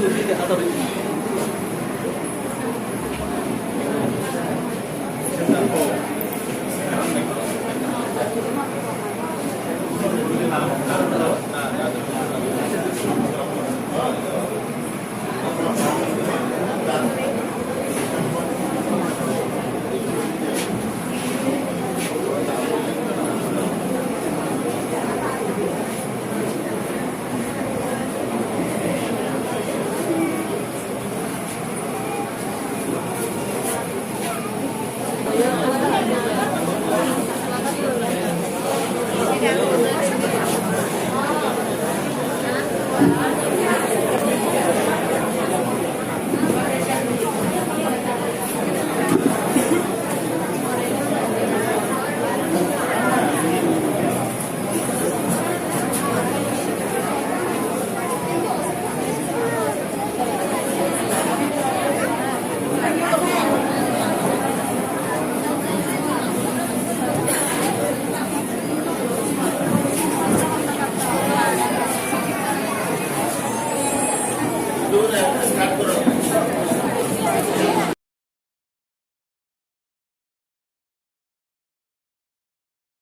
数字で当たる。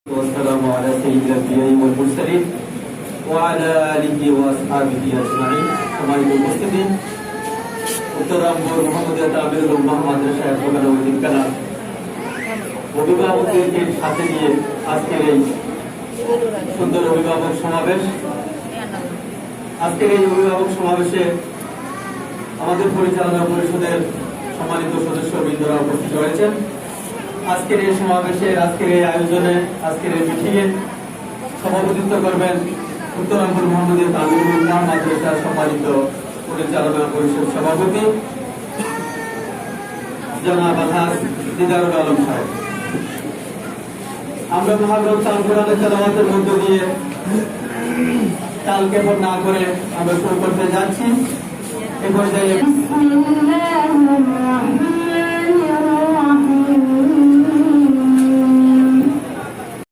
والسلام على سيد الأنبياء والمرسلين وعلى آله وأصحابه أجمعين সম্মানিত উপস্থিতি উত্তরামপুর মোহাম্মদিয়া তাবিরুল উম্মাহ মাদ্রাসা প্রধান অধিকারা অভিভাবকদেরকে সাথে নিয়ে আজকের এই সুন্দর অভিভাবক সমাবেশ আজকের এই অভিভাবক সমাবেশে আমাদের পরিচালনা পরিষদের সম্মানিত সদস্য বৃন্দরা উপস্থিত রয়েছেন আজকের এই সমাবেশে, আজকের এই আয়োজনে, আজকের এই মিটিংয়ে সভাপতিত্ব করবেন উত্তরাঞ্চল মোহাম্মদের ইসলাম মাদ্রাসার সম্মানিত পরিচালনা পরিষদ সভাপতি জনাব আলহাজ দিদারুল আলম সাহেব। আমরা মহাগ্রন্থ আন্দোলনের চালানোর মধ্য দিয়ে কালকে পর না করে আমরা শুরু করতে যাচ্ছি। এ পর্যায়ে